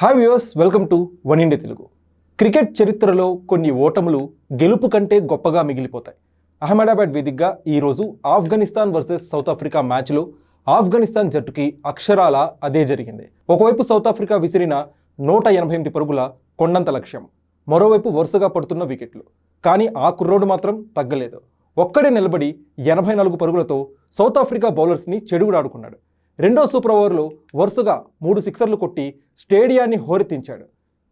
Hi viewers welcome to One India Telugu cricket చరిత్రలో కొన్ని ఓటములు గెలుపు కంటే గొప్పగా మిగిలిపోతాయి. అహ్మదాబాద్ వేదికగా ఈరోజు ఆఫ్ఘనిస్తాన్ వర్సెస్ సౌత్ ఆఫ్రికా మ్యాచ్లో ఆఫ్ఘనిస్తాన్ జట్టుకి అక్షరాల అదే జరిగింది. ఒకవైపు సౌత్ ఆఫ్రికా విసిరిన నూట ఎనభై ఎనిమిది పరుగుల కొండంత లక్ష్యం మరోవైపు వరుసగా పడుతున్న వికెట్లు. కానీ ఆ కుర్రోడు మాత్రం తగ్గలేదు. ఒక్కడే నిలబడి ఎనభై నాలుగు పరుగులతో సౌత్ ఆఫ్రికా బౌలర్స్ని చెడుగుడాడుకున్నాడు రెండో సూపర్ ఓవర్లో వరుసగా మూడు సిక్సర్లు కొట్టి స్టేడియాన్ని హోరెత్తించాడు.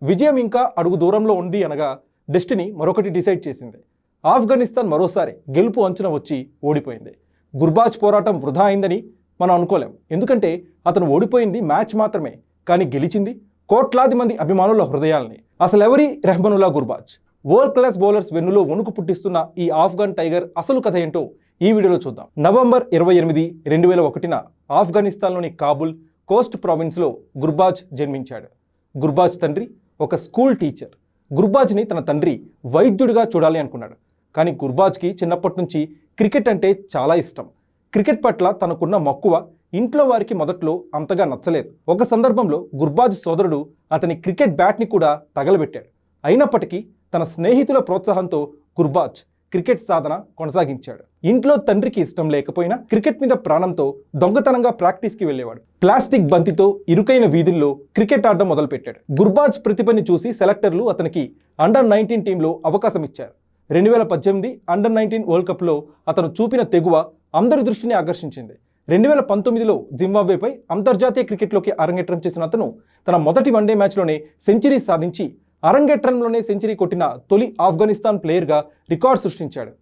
విజయం ఇంకా అడుగు దూరంలో ఉంది అనగా డెస్టినీ మరొకటి డిసైడ్ చేసింది. ఆఫ్ఘనిస్తాన్ మరోసారి గెలుపు అంచున వచ్చి ఓడిపోయింది. గుర్బాజ్ పోరాటం వృధా అయిందని మనం అనుకోలేం. ఎందుకంటే అతను ఓడిపోయింది మ్యాచ్ మాత్రమే కానీ గెలిచింది కోట్లాది మంది అభిమానుల హృదయాల్ని. అసలు ఎవరి Rahmanullah Gurbaz? World class bowlers వెన్నులో వణుకు పుట్టిస్తున్న ఈ ఆఫ్ఘన్ టైగర్ అసలు కథ ఏంటో ఈ వీడియోలో చూద్దాం. నవంబర్ ఇరవై ఎనిమిది రెండు వేల ఒకటిన ఆఫ్ఘనిస్తాన్లోని కాబుల్ కోస్ట్ ప్రావిన్స్లో గుర్బాజ్ జన్మించాడు. గుర్బాజ్ తండ్రి ఒక స్కూల్ టీచర్. గుర్బాజ్ని తన తండ్రి వైద్యుడిగా చూడాలి అనుకున్నాడు. కానీ గుర్బాజ్కి చిన్నప్పటి నుంచి క్రికెట్ అంటే చాలా ఇష్టం. క్రికెట్ పట్ల తనకున్న మక్కువ ఇంట్లో వారికి మొదట్లో అంతగా నచ్చలేదు. ఒక సందర్భంలో గుర్బాజ్ సోదరుడు అతని క్రికెట్ బ్యాట్ని కూడా తగలబెట్టాడు. అయినప్పటికీ తన స్నేహితుల ప్రోత్సాహంతో గుర్బాజ్ క్రికెట్ సాధన కొనసాగించాడు. ఇంట్లో తండ్రికి ఇష్టం లేకపోయినా క్రికెట్ మీద ప్రాణంతో దొంగతనంగా ప్రాక్టీస్కి వెళ్ళేవాడు. ప్లాస్టిక్ బంతితో ఇరుకైన వీధుల్లో క్రికెట్ ఆడడం మొదలుపెట్టాడు. గుర్బాజ్ ప్రతిభని చూసి సెలెక్టర్లు అతనికి అండర్ నైన్టీన్ టీంలో అవకాశం ఇచ్చారు. రెండు వేల పద్దెనిమిది అండర్ నైన్టీన్ వరల్డ్ కప్లో అతను చూపిన తెగువ అందరి దృష్టిని ఆకర్షించింది. రెండు వేల పంతొమ్మిదిలో జింబాబ్వేపై అంతర్జాతీయ క్రికెట్లోకి అరంగేట్రం చేసిన అతను తన మొదటి వన్డే మ్యాచ్లోనే సెంచరీ సాధించి అరంగేట్రంలోనే సెంచరీ కొట్టిన తొలి ఆఫ్ఘనిస్తాన్ ప్లేయర్గా రికార్డ్ సృష్టించాడు.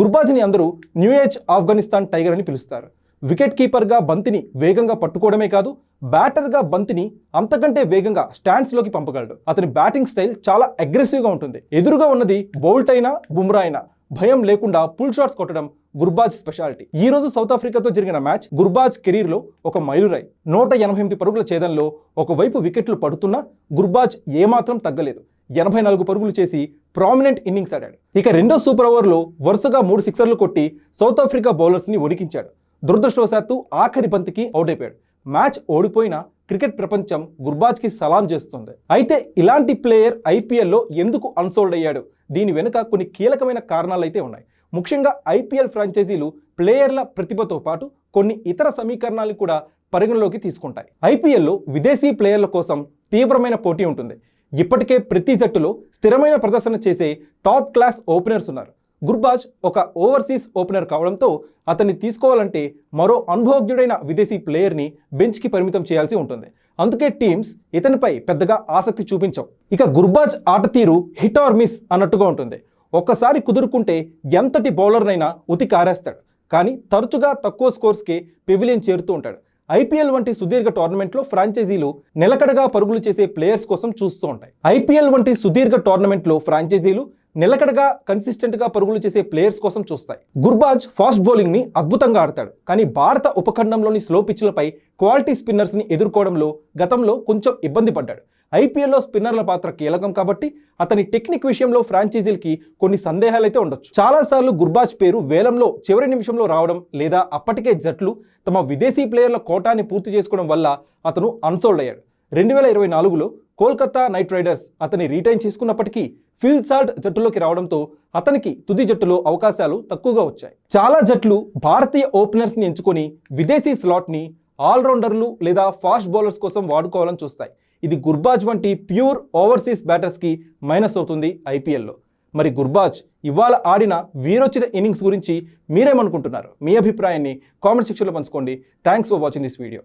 గుర్బాజ్ని అందరూ న్యూ ఏజ్ ఆఫ్ఘనిస్తాన్ టైగర్ అని పిలుస్తారు. వికెట్ కీపర్గా బంతిని వేగంగా పట్టుకోవడమే కాదు బ్యాటర్గా బంతిని అంతకంటే వేగంగా స్టాండ్స్లోకి పంపగలడు. అతని బ్యాటింగ్ స్టైల్ చాలా అగ్రెసివ్గా ఉంటుంది. ఎదురుగా ఉన్నది బౌల్ట్ అయినా బుమ్రా అయినా. భయం లేకుండా పుల్ షాట్స్ కొట్టడం గుర్బాజ్ స్పెషాలిటీ. ఈ రోజు సౌత్ ఆఫ్రికాతో జరిగిన మ్యాచ్ గుర్బాజ్ కెరీర్లో ఒక మైలురాయి. నూట ఎనభై ఎనిమిది పరుగుల ఛేదంలో ఒకవైపు వికెట్లు పడుతున్నా గుర్బాజ్ ఏమాత్రం తగ్గలేదు. ఎనభై నాలుగు పరుగులు చేసి ప్రామినెంట్ ఇన్నింగ్స్ ఆడాడు. ఇక రెండో సూపర్ ఓవర్లో వరుసగా మూడు సిక్సర్లు కొట్టి సౌత్ ఆఫ్రికా బౌలర్స్ని ఒడికించాడు దురదృష్టవశాత్తు ఆఖరి బంతికి అవుట్ అయిపోయాడు. మ్యాచ్ ఓడిపోయిన క్రికెట్ ప్రపంచం గుర్బాజ్కి సలాం చేస్తుంది. అయితే ఇలాంటి ప్లేయర్ ఐపీఎల్లో ఎందుకు అన్సోల్డ్ అయ్యాడు? దీని వెనుక కొన్ని కీలకమైన కారణాలు అయితే ఉన్నాయి. ముఖ్యంగా ఐపీఎల్ ఫ్రాంచైజీలు ప్లేయర్ల ప్రతిభతో పాటు కొన్ని ఇతర సమీకరణాలు కూడా పరిగణలోకి తీసుకుంటాయి. ఐపీఎల్లో విదేశీ ప్లేయర్ల కోసం తీవ్రమైన పోటీ ఉంటుంది. ఇప్పటికే ప్రతి జట్టులో స్థిరమైన ప్రదర్శన చేసే టాప్ క్లాస్ ఓపెనర్స్ ఉన్నారు. గుర్బాజ్ ఒక ఓవర్సీస్ ఓపెనర్ కావడంతో అతన్ని తీసుకోవాలంటే మరో అనుభవజ్ఞుడైన విదేశీ ప్లేయర్ని బెంచ్కి పరిమితం చేయాల్సి ఉంటుంది. అందుకే టీమ్స్ ఇతనిపై పెద్దగా ఆసక్తి చూపించవు. ఇక గుర్బాజ్ ఆట తీరు హిట్ ఆర్ మిస్ అన్నట్టుగా ఉంటుంది. ఒక్కసారి కుదురుకుంటే ఎంతటి బౌలర్నైనా ఉతి కారేస్తాడు. కానీ తరచుగా తక్కువ స్కోర్స్కే పెవిలియన్ చేరుతూ ఉంటాడు. ఐపీఎల్ వంటి సుదీర్ఘ టోర్నమెంట్లో ఫ్రాంచైజీలు నిలకడగా పరుగులు చేసే ప్లేయర్స్ కోసం చూస్తూ ఉంటాయి. ఐపీఎల్ వంటి సుదీర్ఘ టోర్నమెంట్లో ఫ్రాంచైజీలు నిలకడగా కన్సిస్టెంట్గా పరుగులు చేసే ప్లేయర్స్ కోసం చూస్తాయి. గుర్బాజ్ ఫాస్ట్ బౌలింగ్ని అద్భుతంగా ఆడతాడు. కానీ భారత ఉపఖండంలోని స్లో పిచ్లపై క్వాలిటీ స్పిన్నర్స్ని ఎదుర్కోవడంలో గతంలో కొంచెం ఇబ్బంది పడ్డాడు. ఐపీఎల్లో స్పిన్నర్ల పాత్ర కీలకం కాబట్టి అతని టెక్నిక్ విషయంలో ఫ్రాంచైజీలకి కొన్ని సందేహాలు అయితే ఉండొచ్చు. చాలాసార్లు గుర్బాజ్ పేరు వేలంలో చివరి నిమిషంలో రావడం లేదా అప్పటికే జట్లు తమ విదేశీ ప్లేయర్ల కోటాని పూర్తి చేసుకోవడం వల్ల అతను అన్సోల్డ్ అయ్యాడు. రెండు వేల ఇరవై నాలుగులో కోల్కతా నైట్ రైడర్స్ అతని రీటైన్ చేసుకున్నప్పటికీ ఫిల్సాల్ట్ జట్టులోకి రావడంతో అతనికి తుది జట్టులో అవకాశాలు తక్కువగా వచ్చాయి. చాలా జట్లు భారతీయ ఓపెనర్స్ని ఎంచుకొని విదేశీ స్లాట్ని ఆల్రౌండర్లు లేదా ఫాస్ట్ బౌలర్స్ కోసం వాడుకోవాలని చూస్తాయి. ఇది గుర్బాజ్ వంటి ప్యూర్ ఓవర్సీస్ బ్యాటర్స్కి మైనస్ అవుతుంది ఐపీఎల్లో. మరి గుర్బాజ్ ఇవాళ ఆడిన వీరోచిత ఇన్నింగ్స్ గురించి మీరేమనుకుంటున్నారు? మీ అభిప్రాయాన్ని కామెంట్ సెక్షన్లో పంచుకోండి. Thanks for watching this video.